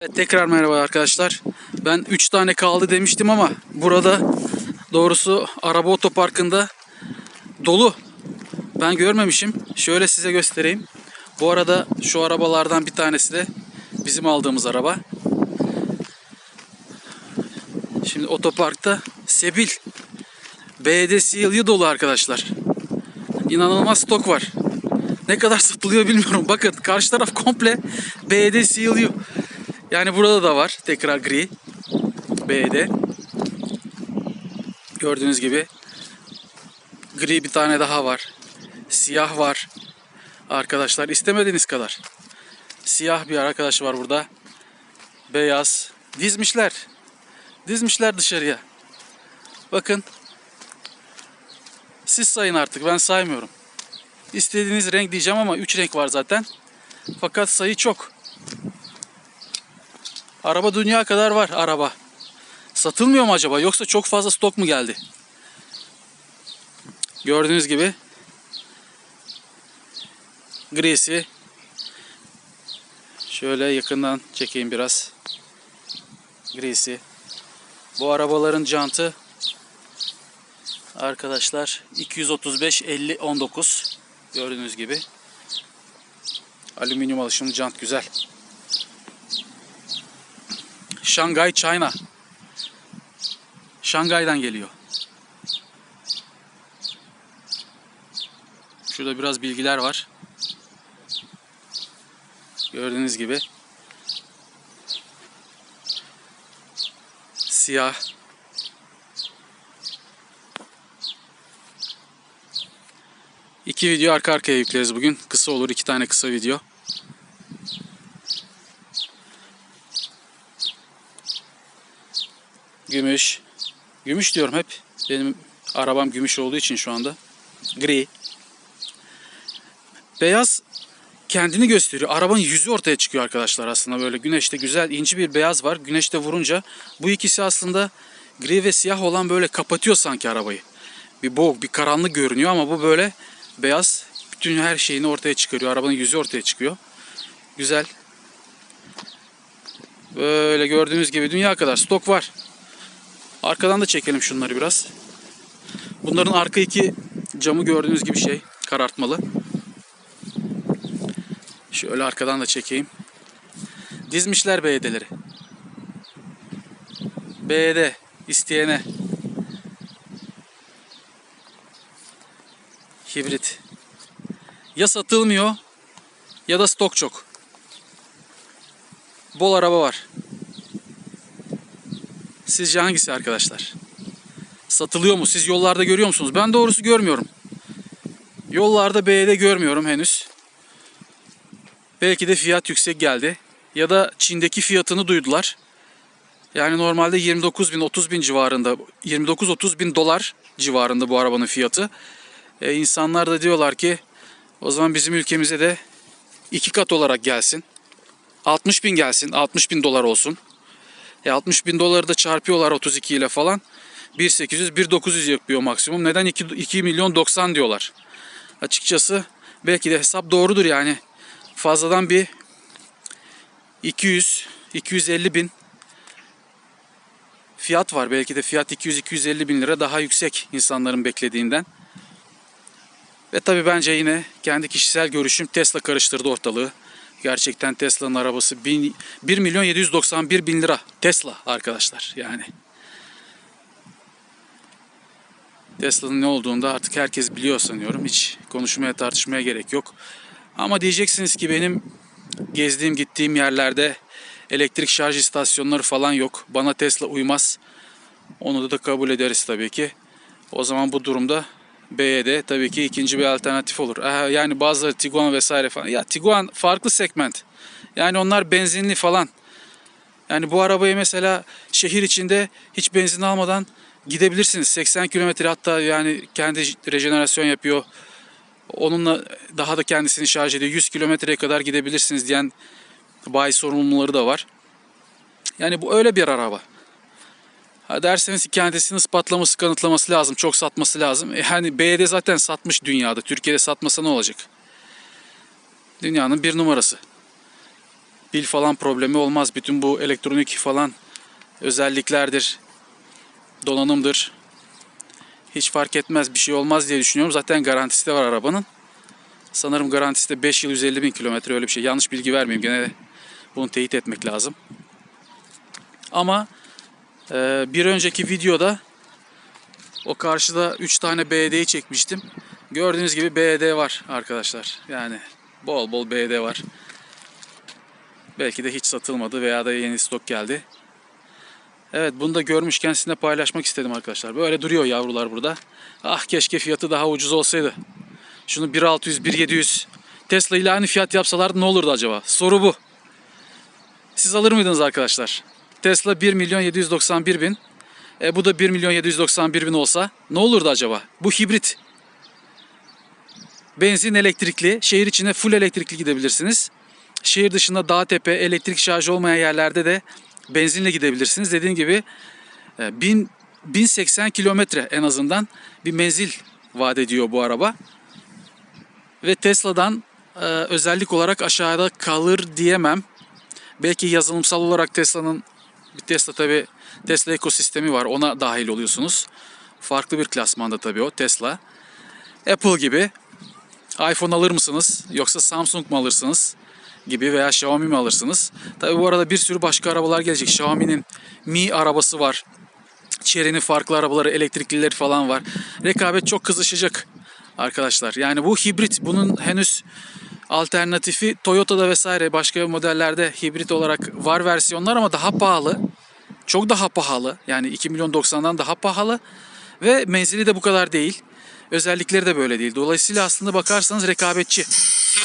Evet, tekrar merhaba arkadaşlar. Ben 3 tane kaldı demiştim ama burada doğrusu araba otoparkında dolu. Ben görmemişim. Şöyle size göstereyim. Bu arada şu arabalardan bir tanesi de bizim aldığımız araba. Şimdi otoparkta Sebil BD CLU dolu arkadaşlar. İnanılmaz stok var. Ne kadar satılıyor bilmiyorum. Bakın karşı taraf komple BD CLU. Yani burada da var tekrar gri. B'de. Gördüğünüz gibi. Gri bir tane daha var. Siyah var. Arkadaşlar istemediğiniz kadar. Siyah bir arkadaş var burada. Beyaz. Dizmişler. Dizmişler dışarıya. Bakın. Siz sayın artık ben saymıyorum. İstediğiniz renk diyeceğim ama 3 renk var zaten. Fakat sayı çok. Araba dünya kadar var araba. Satılmıyor mu acaba yoksa çok fazla stok mu geldi? Gördüğünüz gibi grisi şöyle yakından çekeyim biraz. Grisi. Bu arabaların jantı arkadaşlar 235 50 19 gördüğünüz gibi. Alüminyum alışımlı jant güzel. Şangay China. Şangay'dan geliyor. Şurada biraz bilgiler var. Gördüğünüz gibi. Siyah. İki video arka arkaya yükleriz bugün. Kısa olur iki tane kısa video. Gümüş. Gümüş diyorum hep. Benim arabam gümüş olduğu için şu anda. Gri. Beyaz kendini gösteriyor. Arabanın yüzü ortaya çıkıyor arkadaşlar aslında böyle güneşte güzel ince bir beyaz var. Güneşte vurunca bu ikisi aslında gri ve siyah olan böyle kapatıyor sanki arabayı. Bir boğuk, bir karanlık görünüyor ama bu böyle beyaz bütün her şeyini ortaya çıkarıyor. Arabanın yüzü ortaya çıkıyor. Güzel. Böyle gördüğünüz gibi dünya kadar stok var. Arkadan da çekelim şunları biraz. Bunların arka iki camı gördüğünüz gibi şey karartmalı. Şöyle arkadan da çekeyim. Dizmişler BYD'leri. BYD isteyene. Hibrit. Ya satılmıyor ya da stok çok. Bol araba var. Sizce hangisi arkadaşlar? Satılıyor mu? Siz yollarda görüyor musunuz? Ben doğrusu görmüyorum. Yollarda B'de görmüyorum henüz. Belki de fiyat yüksek geldi. Ya da Çin'deki fiyatını duydular. Yani normalde 29 bin 30 bin civarında 29-30 bin dolar civarında bu arabanın fiyatı. E, insanlar da diyorlar ki o zaman bizim ülkemize de iki kat olarak gelsin. 60 bin gelsin 60 bin dolar olsun. E 60 bin doları da çarpıyorlar 32 ile falan. 1.800 1.900 yapıyor maksimum. Neden 2, 2 milyon 90 diyorlar. Açıkçası belki de hesap doğrudur yani. Fazladan bir 200 250 bin fiyat var. Belki de fiyat 200-250 bin lira daha yüksek insanların beklediğinden. Ve tabii bence yine kendi kişisel görüşüm Tesla karıştırdı ortalığı. Gerçekten Tesla'nın arabası 1 milyon 791 bin lira. Tesla arkadaşlar yani. Tesla'nın ne olduğunu da artık herkes biliyor sanıyorum. Hiç konuşmaya tartışmaya gerek yok. Ama diyeceksiniz ki benim gezdiğim gittiğim yerlerde elektrik şarj istasyonları falan yok. Bana Tesla uymaz. Onu da kabul ederiz tabii ki. O zaman bu durumda BYD tabii ki ikinci bir alternatif olur. Yani bazıları Tiguan vesaire falan. Ya Tiguan farklı segment. Yani onlar benzinli falan. Yani bu arabayı mesela şehir içinde hiç benzin almadan gidebilirsiniz. 80 kilometre hatta yani kendi rejenerasyon yapıyor. Onunla daha da kendisini şarj ediyor. 100 kilometreye kadar gidebilirsiniz diyen bayi sorumluları da var. Yani bu öyle bir araba. Derseniz kendisini ispatlaması, kanıtlaması lazım. Çok satması lazım. E hani BYD zaten satmış dünyada. Türkiye'de satmasa ne olacak? Dünyanın bir numarası. pil falan problemi olmaz. Bütün bu elektronik falan özelliklerdir, donanımdır. Hiç fark etmez bir şey olmaz diye düşünüyorum. Zaten garantisi de var arabanın. Sanırım garantisi de 5 yıl 150 bin kilometre öyle bir şey. Yanlış bilgi vermeyeyim gene bunu teyit etmek lazım. Ama e, bir önceki videoda o karşıda 3 tane BD'yi çekmiştim. Gördüğünüz gibi BD var arkadaşlar. Yani bol bol BD var. Belki de hiç satılmadı veya da yeni stok geldi. Evet bunu da görmüşken sizinle paylaşmak istedim arkadaşlar. Böyle duruyor yavrular burada. Ah keşke fiyatı daha ucuz olsaydı. Şunu 1600, 1700 Tesla ile aynı fiyat yapsalardı ne olurdu acaba? Soru bu. Siz alır mıydınız arkadaşlar? Tesla 1 milyon 791 bin. E, bu da 1 milyon 791 bin olsa ne olurdu acaba? Bu hibrit. Benzin elektrikli. Şehir içine full elektrikli gidebilirsiniz. Şehir dışında dağ tepe elektrik şarjı olmayan yerlerde de benzinle gidebilirsiniz. Dediğim gibi e, 1000 1080 kilometre en azından bir menzil vaat ediyor bu araba. Ve Tesla'dan e, özellik olarak aşağıda kalır diyemem. Belki yazılımsal olarak Tesla'nın bir Tesla tabi Tesla ekosistemi var. Ona dahil oluyorsunuz. Farklı bir klasmanda tabii o Tesla. Apple gibi iPhone alır mısınız yoksa Samsung mu alırsınız gibi veya Xiaomi mi alırsınız? Tabii bu arada bir sürü başka arabalar gelecek. Xiaomi'nin Mi arabası var. Chery'nin farklı arabaları, elektriklileri falan var. Rekabet çok kızışacak arkadaşlar. Yani bu hibrit. Bunun henüz alternatifi Toyota'da vesaire başka modellerde hibrit olarak var versiyonlar ama daha pahalı. Çok daha pahalı. Yani 2 milyon 90'dan daha pahalı. Ve menzili de bu kadar değil. Özellikleri de böyle değil. Dolayısıyla aslında bakarsanız rekabetçi.